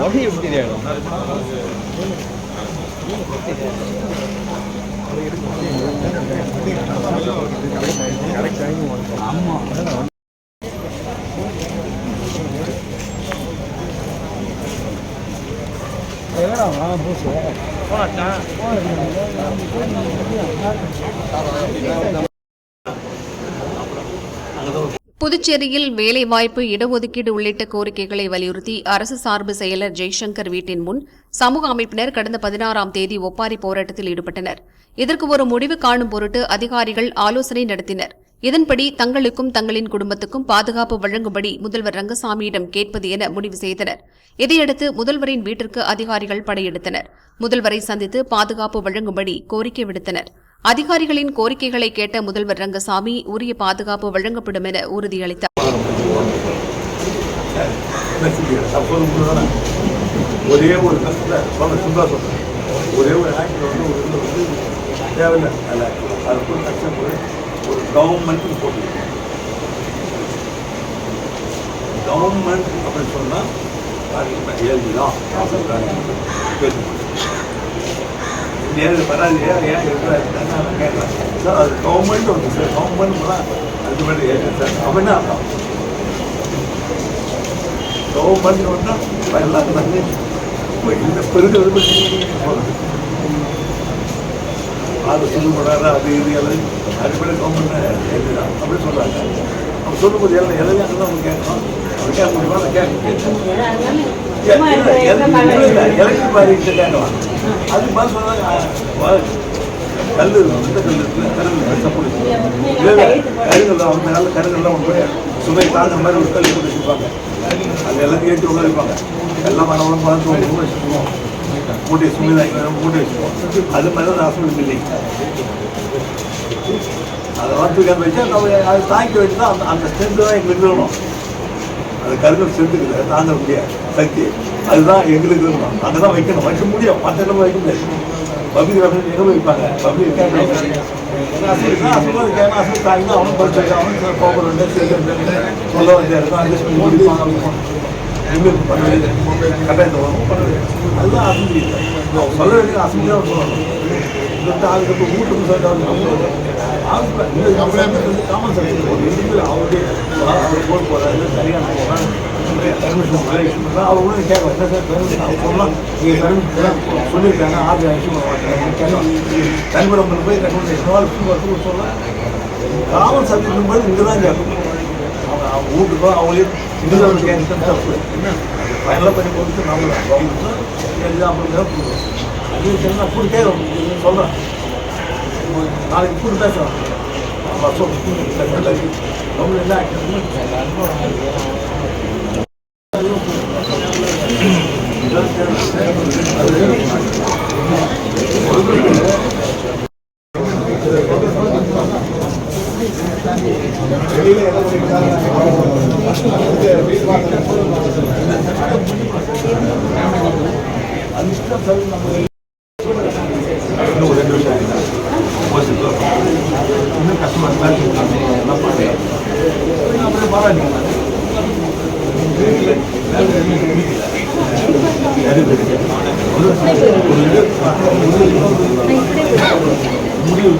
வகை எப்படி வேணும் ஆமாம் போனாச்சான் புதுச்சேரியில் வேலைவாய்ப்பு இடஒதுக்கீடு உள்ளிட்ட கோரிக்கைகளை வலியுறுத்தி அரசு சார்பு செயலர் ஜெய்சங்கர் வீட்டின் முன் சமூக அமைப்பினர் கடந்த பதினாறாம் தேதி ஒப்பாரி போராட்டத்தில் ஈடுபட்டனர். இதற்கு ஒரு முடிவு காணும் பொருட்டு அதிகாரிகள் ஆலோசனை நடத்தினர். இதன்படி தங்களுக்கும் தங்களின் குடும்பத்துக்கும் பாதுகாப்பு வழங்கும்படி முதல்வர் ரங்கசாமியிடம் கேட்பது என முடிவு செய்தனர். இதையடுத்து முதல்வரின் வீட்டிற்கு அதிகாரிகள் படையெடுத்தனர். முதல்வரை சந்தித்து பாதுகாப்பு வழங்கும்படி கோரிக்கை விடுத்தனர். அதிகாரிகளின் கோரிக்கைகளை கேட்ட முதல்வர் ரங்கசாமி உரிய பாதுகாப்பு வழங்கப்படும் என உறுதியளித்தார். ஒரே ஒரு ஒரே ஒரு ஆக்டில் வந்து ஒரு இதில் வந்து தேவையில்லை. அது கூட ஒரு கவர்மெண்ட் போட்டு கவர்மெண்ட் அப்படின்னு சொன்னால் ஏழு தான் நேரில் வராது ஏன் ஏன் இருக்கிறாரு நான் கேட்குறேன். சார் அது கவர்மெண்ட் வந்து சார் கவர்மெண்ட் அதுக்கு மேலே ஏற்று சார் அவன் அர்த்தம் கவர்மெண்ட் ஒன்றா எல்லாம் இப்போ இந்த பெருகிறது பற்றி அது சொல்லுபடாது அது இது எல்லாம் அதுபடி கவர்மெண்ட் எழுதுதான் அப்படி சொல்கிறாங்க அவங்க சொல்லும்போது எல்லாம் எல்லாம் அங்கே அவங்க கேட்கணும் அவங்க கேட்க முடியுமா? அதை கேட்க எலக்ட்ரிக் மாதிரி கேட்கலாம். அது மாதிரி சொன்னாங்க கல் இந்த கல் இருக்குல்ல கருங்கல் பெருசாக பிடிச்சி இல்லை கருங்கல் அவங்க நல்ல கருங்கல்லாம் அவங்க சுமை தாங்குற மாதிரி ஒரு கல் போட்டு வச்சுருப்பாங்க. அது எல்லாத்தையும் ஏற்றி உள்ள வைப்பாங்க. எல்லாம் மரம் பார்த்து ரூம் வச்சுக்குவோம். மூட்டை சுமை தாங்கி மூட்டை வச்சுக்குவோம். அது மாதிரி தான் ஹாஸ்பிட்டல் பில்டிங் அதை வந்து வச்சு அந்த அது தாங்கி வச்சு தான் அந்த அந்த ஸ்ட்ரென்த்து தான் எங்களுக்கு வேணும். அது கருங்கல் ஸ்ட்ரென்த்துக்கு தாங்க முடியாது. சக்தி அதுதான் எங்களுக்கு இருக்கணும் தான் வைக்கணும். வைக்க முடியும் மற்ற இடம் வைக்க முடியாது. பப்ளிக் ரெஃபரன்ஸ் எங்கே வைப்பாங்க? பப்ளிக் தாங்கினா அவனும் படிச்சாங்க அவனும் கோபுரம் சொல்ல வேண்டிய இருக்கும் அட்ஜஸ்ட் பண்ணி முடிப்பாங்க எங்களுக்கு பண்ணுறது கட்டாயத்தை வரும். அதுதான் அசம்பிளி சொல்ல வேண்டிய அசம்பிளி தான் சொல்லணும். இந்த அதுக்கு சொல்லிட்டு காமன் சென்ஸ் ஒரு இண்டிவிஜுவல் அவருடைய அவர் போட்டு போகிறாரு சரியான போகிறாங்க பர்மிஷன் அவங்களும் கேட்கலாம் என்ன சார் பெர்மிஷன் சொல்லலாம் நீங்கள் பெர்மிஷன் சொல்லியிருக்காங்க ஆர்டர் இஷ்யூ தனிப்படம் போய் ரெக்கமெண்டேஷன் வரத்துக்கு சொல்லலாம் காமன் சப்ஜெக்ட் போது இங்கே தான் கேட்கணும் அவங்க வீட்டுக்கோ அவங்களே இண்டிவிஜுவல் கேட்க தப்பு ஃபைனலாக பண்ணி கொடுத்து நம்ம எல்லாம் அப்படிங்கிற அது அப்படி சொல்கிறேன் நாளைக்கு என்ன ஒரு முடிவு